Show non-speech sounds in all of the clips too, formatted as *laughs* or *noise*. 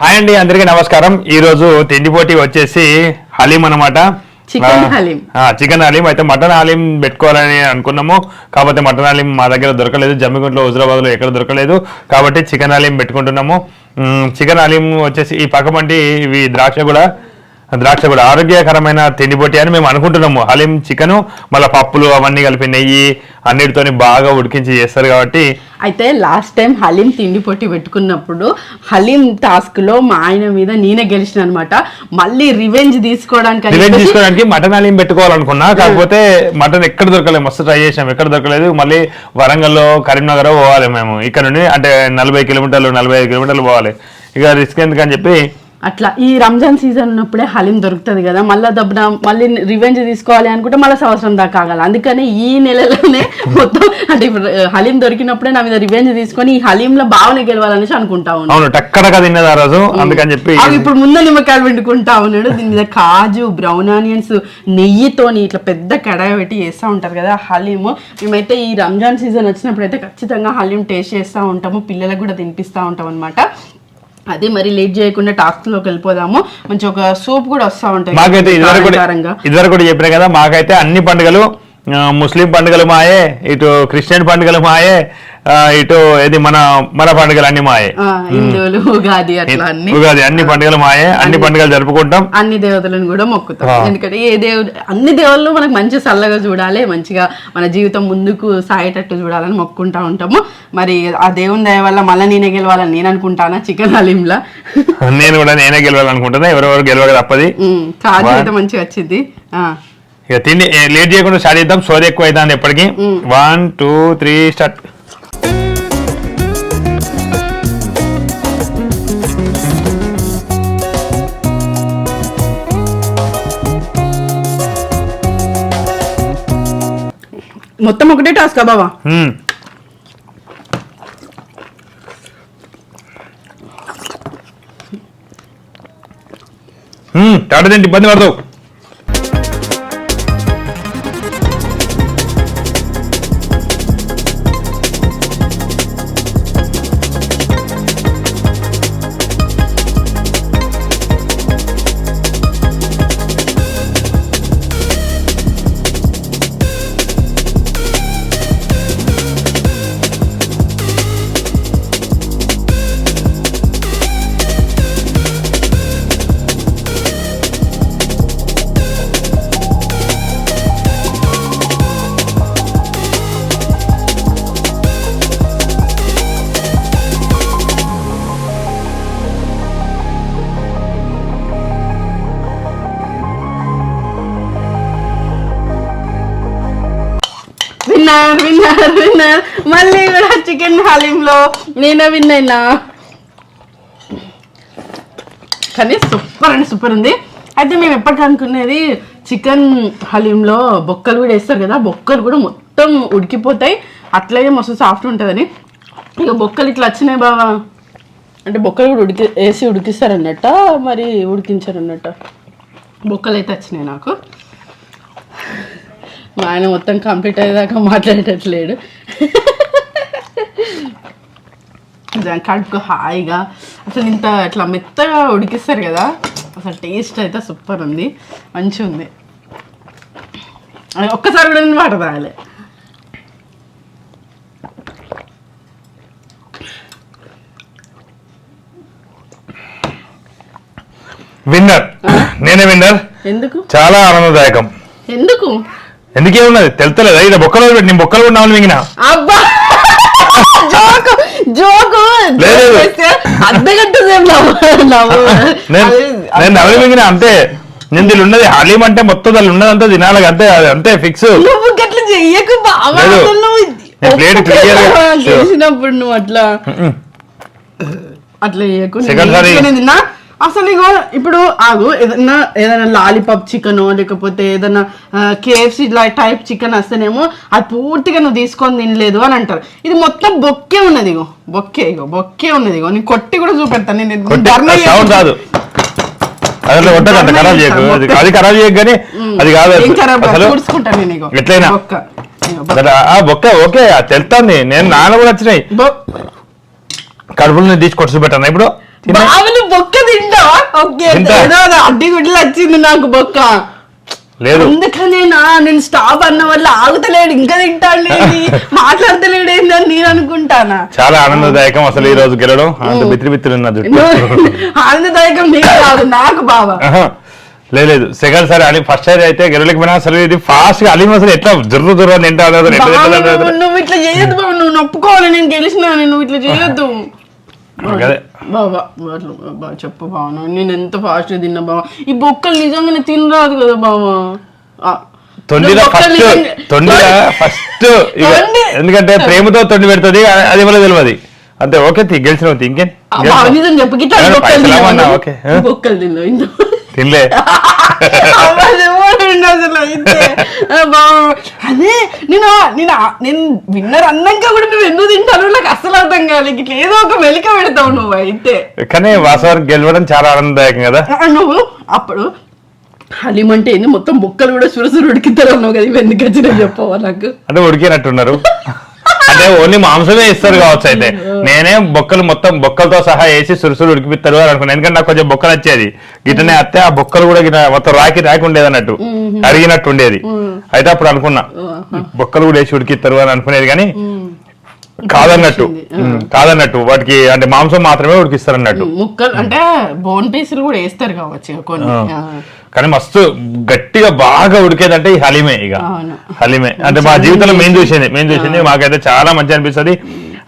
Hi అండి అందరికీ నమస్కారం. ఈ రోజు తిండి పోటీ వచ్చేసి హలీం అనమాట చికెన్ హలీం. చికెన్ హలీం. అయితే మటన్ హలీం పెట్టుకోవాలని అనుకున్నాము. కాకపోతే మటన్ హలీం మా దగ్గర దొరకలేదు. జమ్మిగుంట్లో హుజరాబాద్లో ఎక్కడ దొరకలేదు. కాబట్టి చికెన్ హలీం పెట్టుకుంటున్నాము. చికెన్ హలీం వచ్చేసి ఈ పక్కమంటి ఇవి ద్రాక్ష కూడా ద్రాక్ష కూడా ఆరోగ్యకరమైన తిండి పోటీ అని మేము అనుకుంటున్నాము. హలీం చికెన్ మళ్ళీ పప్పులు అవన్నీ కలిపి నెయ్యి అన్నిటితోని బాగా ఉడికించి చేస్తారు కాబట్టి. అయితే లాస్ట్ టైం హలీం తిండి పొట్టి పెట్టుకున్నప్పుడు హలీం టాస్క్లో మా ఆయన మీద నేనే గెలిచిన అనమాట మళ్ళీ రివెంజ్ తీసుకోవడానికి రివెంజ్ తీసుకోవడానికి మటన్ హలీం పెట్టుకోవాలనుకున్నా. కాకపోతే మటన్ ఎక్కడ దొరకలేదు. మస్తు ట్రై చేసాం ఎక్కడ దొరకలేదు. మళ్ళీ వరంగల్లో కరీంనగర్ పోవాలి మేము. ఇక్కడ నుండి అంటే నలభై కిలోమీటర్లు నలభై ఐదు కిలోమీటర్లు పోవాలి. ఇక రిస్క్ ఎందుకని చెప్పి అట్లా ఈ రంజాన్ సీజన్ ఉన్నప్పుడే హలీం దొరుకుతుంది కదా. మళ్ళీ దబ్బున మళ్ళీ రివెంజ్ తీసుకోవాలి అనుకుంటే మళ్ళీ సంవత్సరం దాకా ఆగాలి. అందుకని ఈ నెలలోనే *laughs* మొత్తం అంటే ఇప్పుడు హలీం దొరికినప్పుడే నా మీద రివెంజ్ తీసుకొని ఈ హలీంలో భావన గెలవాలనేసి అనుకుంటా ఉన్నాను అవును టక్కడక తిన్నది ఆ రోజు. అందుకని చెప్పి అవి ఇప్పుడు ముందు నిమ్మకాయలు పిండుకుంటా ఉన్నాడు. దీని మీద కాజు బ్రౌన్ ఆనియన్స్ నెయ్యితోని ఇట్లా పెద్ద కడాయి పెట్టి చేస్తూ ఉంటారు కదా హలీము మేమైతే ఈ రంజాన్ సీజన్ వచ్చినప్పుడు అయితే ఖచ్చితంగా హలీం టేస్ట్ చేస్తూ ఉంటాము. పిల్లలకు కూడా తినిపిస్తూ ఉంటాం అనమాట అది మరి లేట్ చేయకుండా టాస్క్లోకి వెళ్ళిపోదాము. మంచి ఒక సూప్ కూడా వస్తూ ఉంటాయి ఇదివరకు కూడా చెప్పిన కదా మాకైతే అన్ని పండుగలు ముస్లిం పండుగలు మాయే ఇటు క్రిస్టియన్ పండుగలు మాయే ఇటు ఏది మన మన పండుగలు అన్ని మాయే హిందువులు ఉగాది అట్లా అన్ని. ఉగాది అన్ని పండుగలు మాయే అన్ని పండుగలు జరుపుకుంటాం. అన్ని దేవతలను కూడా మొక్కుతాం. ఎందుకంటే ఏ దేవుడు అన్ని దేవుళ్ళు మనకు మంచి చల్లగా చూడాలి మంచిగా మన జీవితం ముందుకు సాగేటట్టు చూడాలని మొక్కుంటా ఉంటాము. మరి ఆ దేవుని దయ వల్ల మళ్ళీ నేనే గెలవాలని నేను అనుకుంటానా చికెన్ హలీంలా నేను కూడా నేనే గెలవాలనుకుంటున్నా ఎవరెవరు గెలవక తప్పది. ఉమ్, కాజు అయితే మంచిగా వచ్చింది. ఆ, ఇక తిండి లేట్ చేయకుండా స్టార్ట్ చేద్దాం. సోది ఎక్కువ అవుతుంది ఎప్పటికీ వన్ టూ త్రీ స్టార్ట్. మొత్తం ఒకటే టాస్క్ బాబా టాటా తింటే ఇబ్బంది పడతావు. విన్నర్. విన్నర్ మళ్ళీ కూడా చికెన్ హలీంలో నేనే విన్ అయినా. కానీ సూపర్ అండి సూపర్ ఉంది. అయితే మేము ఎప్పటికీ అనుకునేది చికెన్ హలీంలో బొక్కలు కూడా వేస్తారు కదా బొక్కలు కూడా మొత్తం ఉడికిపోతాయి. అట్లయితే మస్తు సాఫ్ట్ ఉంటుందని. ఇక బొక్కలు ఇట్లా వచ్చినాయి బావా. అంటే బొక్కలు కూడా ఉడికి వేసి ఉడికిస్తారన్నట్ట మరి ఉడికించారన్నట్ట. బొక్కలు అయితే వచ్చినాయి నాకు. మా ఆయన మొత్తం కంప్లీట్ అయ్యేదాకా మాట్లాడేటట్లేడు. కడుపు హాయిగా అసలు ఇంత ఇట్లా మెత్తగా ఉడికిస్తారు కదా అసలు టేస్ట్ అయితే సూపర్ ఉంది మంచిగా ఉంది. ఒక్కసారి కూడా నేను వాటర్ తాగాలి విన్నర్. నేనే విన్నర్. ఎందుకు? చాలా ఆనందదాయకం. ఎందుకు? ఎందుకేమున్నది తెలుతలేదా ఇది బొక్కలో పెట్టి నేను బొక్కలో ఉన్నాను మింగిన? అబ్బా! Joke joke. అర్ధగంట *laughs* నేను నవలి మింగిన? అంతే నేను దీని ఉన్నది హలీం అంటే మొత్తం దాని ఉన్నదంతా తినాలి. అంతే అది అంతే ఫిక్స్. అసలు నువ్వు అట్లా. అట్లా అసలు ఇగో ఇప్పుడు ఆగు ఏదన్నా ఏదైనా లాలీపాప్ చికెన్ లేకపోతే ఏదైనా కేఎఫ్సి టైప్ చికెన్ వస్తేనేమో అది పూర్తిగా నువ్వు తీసుకొని తినలేదు అని అంటారు. ఇది మొత్తం బొక్కే ఉన్నది ఇగో బొక్కే ఇగో బొక్కే ఉన్నది ఇగో. నేను కొట్టి కూడా చూపెడతాను నేను కాదు అసలు కొట్టదు అంత ఖరాబ్ చేయకు. అది అది ఖరాబ్ చేయకు కానీ అది కాదు చూసుకుంటాను నేను ఇగో. ఎట్లయినా. బొక్క. ఓకే అది తెలుస్తుంది నేను నాన్న కూడా వచ్చినాయి. కడుపులో తీసి కొట్టి చూపెట్టాను ఇప్పుడు. బావలు బొక్క తింటా? ఓకే తింటా. ఏదో అడ్డి గుడ్లు వచ్చింది నాకు బొక్క. లేదు. అందుకనేనా నేను స్టాప్ అన్న వల్ల ఆగుతలేడు ఇంకా తింటాడు *laughs* మాట్లాడతలేడు ఏందని నేను అనుకుంటానా? చాలా ఆనందదాయకం అసలు ఈ రోజు గెలవడం. అంత బిత్రి బిత్రి ఉన్న జుట్టు. *laughs* ఆనందదాయకం నీకు కాదు నాకు బావ ఆహా. లేదు లేదు. సెకండ్ సారి అలీ ఫస్ట్ సారి అయితే గెలవలేకపోయినా అసలు ఇది ఫాస్ట్గా అలీం అసలు ఎట్లా జుర్రు జుర్రు అని తింటా ఎట్లా బావ. నువ్వు- నువ్వు ఇట్లా చేయొద్దు నువ్వు నొప్పుకోవాలి నేను గెలిచినా నువ్వు ఇట్లా చేయొద్దు. అట్లా బావ చెప్పు బావ నువ్వు నేను ఎంత ఫాస్ట్ తిన్నా బావ ఈ బొక్కలు నిజంగానే తినరాదు కదా బావ తొండిలో ఫస్ట్ తొండిలో ఫస్ట్. ఎందుకంటే ప్రేమతో తొండి పెడుతుంది అది కూడా తెలియదు అంతే ఓకే గెలిచిన ఇంకేం నిజం చెప్పు గిట్లా బొక్కలు తిన్నావా తినలే. అసలు అయితే అదే నేను నేను నేను విన్నర్ అన్నాక కూడా నువ్వు ఎందుకు తింటాను నాకు అసలు అర్థం కాలేదు. ఇట్లా ఏదో ఒక వెలిక పెడతావు నువ్వు అయితే. కానీ వాస్తవానికి గెలవడం చాలా ఆనందదాయకం కదా? నువ్వు అప్పుడు హలీం అంటే ఏంది? మొత్తం బొక్కలు కూడా సురసురు ఉడికిద్దరు అన్నావు కదా ఇవి ఎందుకు వచ్చినా చెప్పవా నాకు? అంటే ఉడికినట్టున్నారు. *laughs* అంటే ఓన్లీ మాంసమే ఇస్తారు కావచ్చు అయితే. నేనే బొక్కలు మొత్తం బొక్కలతో సహా వేసి సురుసురు ఉడికిపిస్తారు అని అనుకున్నాను ఎందుకంటే నాకు కొంచెం బొక్కలు వచ్చేది. గిట్టనే అత్తే ఆ బొక్కలు కూడా మొత్తం రాకి రాకి ఉండేది అన్నట్టు. అడిగినట్టు ఉండేది. అయితే అప్పుడు అనుకున్నా బొక్కలు కూడా వేసి ఉడికిస్తారు అని అనుకునేది కానీ కాదన్నట్టు. కాదన్నట్టు. వాటికి అంటే మాంసం మాత్రమే ఉడికిస్తారు అన్నట్టు. ముక్కలు అంటే బోన్ పీసులు కూడా వేస్తారు కావచ్చు కొన్ని. కానీ మస్తు గట్టిగా బాగా ఉడికేదంటే ఈ హలీమే ఇక. హలీమే. అంటే మా జీవితంలో మేము చూసింది మేము చూసింది మాకైతే చాలా మంచి అనిపిస్తుంది.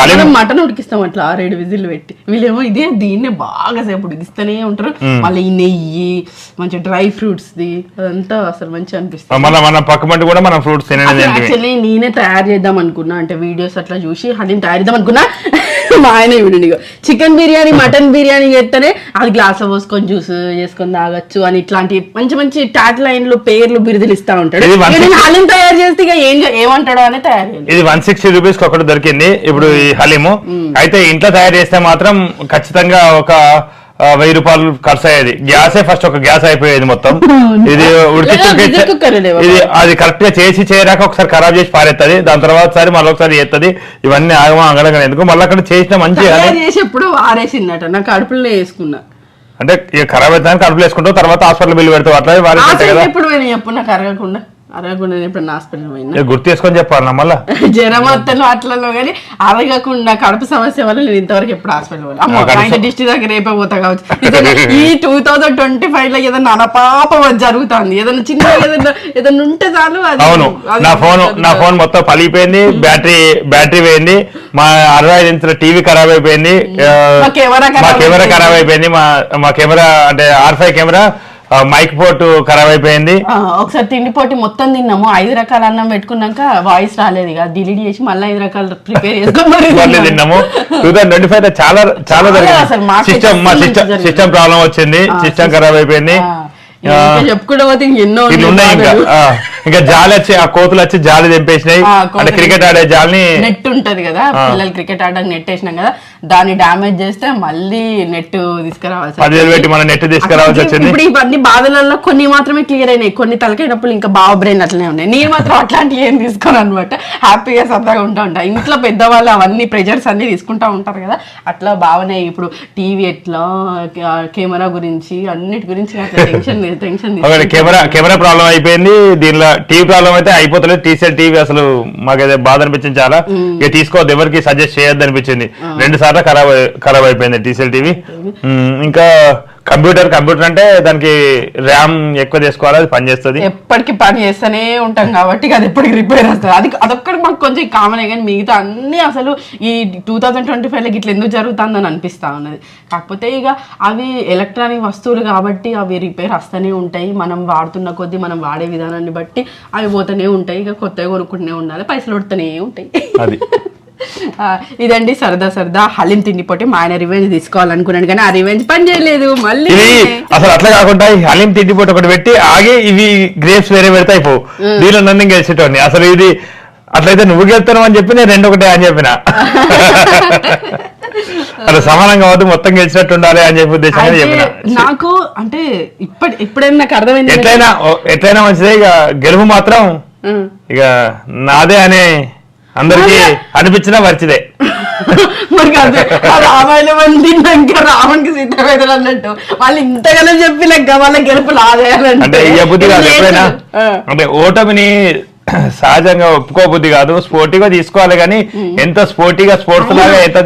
మనం మటన్ ఉడికిస్తాం అట్లా ఆరేడు విజిల్ పెట్టి. వీళ్ళేమో ఇదే దీన్నే బాగా సేపు ఉడికిస్తూనే ఉంటారు. మళ్ళీ ఈ నెయ్యి మంచి డ్రై ఫ్రూట్స్ ది అదంతా అసలు మంచిగా అనిపిస్తుంది. మన మన పక్క పంట కూడా మనం ఫ్రూట్స్ యాక్చువల్లీ నేనే తయారు చేద్దాం అనుకున్నా. అంటే వీడియోస్ అట్లా చూసి హలీం తయారు చేద్దాం అనుకున్నా. మా ఆయన వినండి చికెన్ బిర్యానీ మటన్ బిర్యానీ చేస్తేనే అది గ్లాస్ పోసుకొని జ్యూస్ చేసుకొని తాగొచ్చు అని ఇట్లాంటి మంచి మంచి టాట్ లైన్లు పేర్లు బిరుదులు ఇస్తా ఉంటాడు. నేను హలీం తయారు చేస్తే ఇక ఏం ఏమంటాడో అని తయారు ఇది వన్ సిక్స్టీ రూపీస్ ఒకటి దొరికింది ఇప్పుడు ఈ హలీము. అయితే ఇంట్లో తయారు చేస్తే మాత్రం ఖచ్చితంగా ఒక వెయ్యి రూపాయలు ఖర్చు అయ్యేది. గ్యాసే ఫస్ట్ ఒక గ్యాస్ అయిపోయేది మొత్తం. ఇది లేవా? ఇది అది కరెక్ట్గా చేసి చేయరాక ఒకసారి ఖరాబ్ చేసి పారేస్తుంది దాని తర్వాత సారి మళ్ళీ ఒకసారి చేస్తుంది ఇవన్నీ ఆగమా అంగడంగా ఎందుకు? మళ్ళీ అక్కడ చేసిన మంచి ఎప్పుడు ఆరేసిందట. నా కడుపులో వేసుకున్నా. అంటే ఖరాబ్ అయితే కడుపులు వేసుకుంటావు తర్వాత హాస్పిటల్ బిల్లు పెడతావు అట్లా పోయినా చెప్పు నాకు అరగకుండా. అరగకుండా నేను ఎప్పుడు హాస్పిటల్ పోయినా? గుర్తు చేసుకొని చెప్పాలన్నా మళ్ళా. జ్వరం అట్లలో కానీ అరగకుండా కడుపు సమస్య వల్ల నేను ఇంతవరకు ఎప్పుడు హాస్పిటల్ పోలే. అమ్మో ఆ, కడుపు ఆయన డిస్ట్రిక్ట్ దగ్గర రేపే పోతా కావచ్చు. ఈ టూ థౌజండ్ ట్వంటీ ఫైవ్లో ఏదైనా అనపాపం జరుగుతుంది. ఏదైనా చిన్న ఏదైనా ఏదైనా ఉంటే చాలు అది అవును. నా ఫోన్ నా ఫోన్ మొత్తం పలిగిపోయింది బ్యాటరీ బ్యాటరీ పోయింది మా అరవై ఐదు ఇంచుల టీవీ ఖరాబ్ అయిపోయింది మా కెమెరా ఖరాబ్ అయిపోయింది. మా మా కెమెరా అంటే R five camera mic port ఖరాబ్ అయిపోయింది. ఒకసారి తిండి పోటీ మొత్తం తిన్నాము. ఐదు రకాల అన్నం పెట్టుకున్నాక వాయిస్ రాలేదు ఇక. డిలీట్ చేసి మళ్ళీ ఐదు రకాలు ప్రిపేర్ చేసుకొని *laughs* తిన్నాము. టూ థౌసండ్ ట్వంటీ ఫైవ్ చాలా చాలా జరిగింది. సిస్టమ్ మా సిస్టమ్ సిస్టమ్ ప్రాబ్లం వచ్చింది. సిస్టమ్. ఖరాబ్ అయిపోయింది. చెప్పుకుంటూ పోతే ఇట్లా ఉన్నాయి ఇంకా. ఇంకా జాలి వచ్చి ఆ కోతులు వచ్చి జాలి తెంపేసినాయి. అంటే. క్రికెట్ ఆడే జాలిని నెట్ ఉంటది కదా పిల్లలు క్రికెట్ ఆడడానికి నెట్ వేసినాం కదా దాన్ని డామేజ్ చేస్తే మళ్ళీ నెట్ తీసుకురావాల్సి పదివేలు పెట్టి మన నెట్ తీసుకురావాల్సి వచ్చింది. ఇప్పుడు ఇవన్నీ బాధలలో కొన్ని మాత్రమే క్లియర్ అయినాయి. కొన్ని తలకైనప్పుడు ఇంకా బావ బ్రెయిన్ అట్లనే ఉన్నాయి. నేను మాత్రం అట్లాంటివి ఏం తీసుకోను అనమాట హ్యాపీగా సరదాగా ఉంటా ఉంటా. ఇంట్లో పెద్దవాళ్ళు అవన్నీ ప్రెజర్స్ అన్ని తీసుకుంటా ఉంటారు కదా. అట్లా బాగానే ఇప్పుడు టీవీ ఎట్లా కెమెరా గురించి అన్నిటి గురించి tension tension camera camera problem అయిపోయింది. దీనిలో టీవీ ప్రాబ్లం అయితే అయిపోతలేదు. టీసీఎల్ టీవీ అసలు మాకైతే బాధ అనిపించింది చాలా. ఇక తీసుకోవద్దు. ఎవరికి సజెస్ట్ చేయొద్దు అనిపించింది. రెండు సార్లు ఖరాబ్ ఖరాబ్ అయిపోయింది టీసీఎల్ టీవీ. ఇంకా కంప్యూటర్ కంప్యూటర్ అంటే దానికి ర్యామ్ ఎక్కువ తీసుకోవాలి అది పనిచేస్తుంది ఎప్పటికి పని చేస్తూనే ఉంటాం కాబట్టి అది ఎప్పటికి రిపేర్ వస్తుంది అది అదొక్కటి మాకు కొంచెం కామన్ కానీ మిగతా అన్ని అసలు ఈ టూ థౌజండ్ ట్వంటీ ఫైవ్లో ఇట్లా ఎందుకు జరుగుతుందని అనిపిస్తా ఉన్నది. కాకపోతే ఇక అవి ఎలక్ట్రానిక్ వస్తువులు కాబట్టి అవి రిపేర్ వస్తూనే ఉంటాయి. మనం వాడుతున్న కొద్దీ మనం వాడే విధానాన్ని బట్టి అవి పోతూనే ఉంటాయి. ఇక కొత్తగా కొనుక్కుంటూనే ఉండాలి పైసలు కొడుతూనే ఉంటాయి. అది. ఇదండి సరదా సరదా హలీం తిండి పోటీ మా ఆయన రివెంజ్ తీసుకోవాలనుకున్నాను కానీ ఆ రివెంజ్ పని చేయలేదు మళ్ళీ అసలు అట్లా కాకుండా హలీం తిండిపోటు ఒకటి పెట్టి ఆగి ఇవి గ్రేప్స్ వేరే పెడితే అయిపో. దీనిలో నన్ను గెలిచేటోని అసలు ఇది అట్లయితే నువ్వు గెలుతున్నావు అని చెప్పి నేను రెండు ఒకటే అని చెప్పిన. అలా సమానంగా అవుతూ మొత్తం గెలిచినట్టు ఉండాలి అని చెప్పి ఉద్దేశంగా చెప్పిన. నాకు అంటే ఇప్పటి ఇప్పుడైనా నాకు అర్థమైంది ఎట్లయినా ఎట్లయినా మంచిదే ఇక గెలుపు మాత్రం. ఇక నాదే అనే అందరికి అనిపించినా మంచిదే. మరి రామాయణం అని తిన్నాక రావణ్కి సీత పెదరు అన్నట్టు. వాళ్ళు ఇంతగానో చెప్పినాక వాళ్ళ గెలుపు లాగేయాలంటే. అంటే ఓటమిని సహజంగా ఒప్పుకో బుద్ధి కాదు. స్పోర్టివ్గా తీసుకోవాలి కానీ ఎంత స్పోర్టివ్గా స్పోర్ట్స్ లాగా ఎంత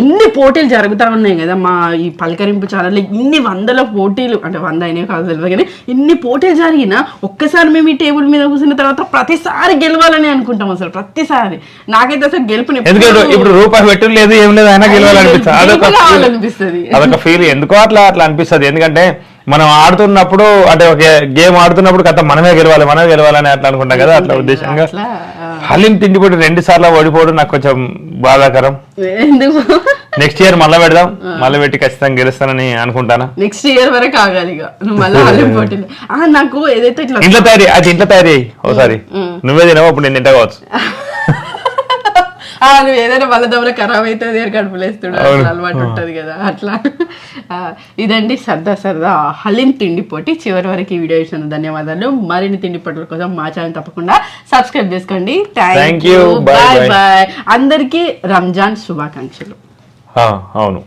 ఇన్ని పోటీలు జరుగుతా ఉన్నాయి కదా మా ఈ పలకరింపు ఛానల్ ఇన్ని వందల పోటీలు అంటే వంద అయినా కాదు కానీ ఇన్ని పోటీలు జరిగినా ఒక్కసారి మేము ఈ టేబుల్ మీద కూర్చున్న తర్వాత ప్రతిసారి గెలవాలని అనుకుంటాం అసలు ప్రతిసారి. నాకైతే అసలు గెలుపుని ఎందుకంటే ఇప్పుడు రూపాయి పెట్టు లేదు ఏం లేదు అయినా గెలవాలనిపిస్తుంది గెలుపు. అదొక ఫీల్ ఎందుకో అట్లా అట్లా అనిపిస్తుంది. ఎందుకంటే మనం ఆడుతున్నప్పుడు అంటే ఒక గేమ్ ఆడుతున్నప్పుడు కథ మనమే గెలవాలి మనమే గెలవాలని అట్లా అనుకుంటాం కదా అట్లా ఉద్దేశంగా. హలీం తిండిపోయి రెండు సార్లు ఓడిపోవడం నాకు కొంచెం బాధాకరం. నెక్స్ట్ ఇయర్ మళ్ళీ పెడదాం మళ్ళీ పెట్టి ఖచ్చితంగా గెలుస్తానని అనుకుంటానా? నెక్స్ట్ ఇయర్ వరకు ఆగాలి *laughs* నాకు ఏదైతే ఇట్లా తయారీ అది ఇంట్లో తయారీ ఒకసారి నువ్వే తినవు అప్పుడు నేను తింటా కావచ్చు. *laughs* నువ్వు ఏదైనా వాళ్ళ దగ్గర ఖరాబ్ అవుతుంది కడుపులేస్తుడు. అలవాటు ఉంటది కదా అట్లా. ఇదండి సరదా సరదా హలీం తిండి పోటీ. చివరి వరకు ఈ వీడియో ఇచ్చిన ధన్యవాదాలు. మరిన్ని తిండి పోటీల కోసం మా ఛానల్ తప్పకుండా సబ్స్క్రైబ్ చేసుకోండి. థ్యాంక్. You bye. బాయ్ అందరికీ రంజాన్ శుభాకాంక్షలు. అవును.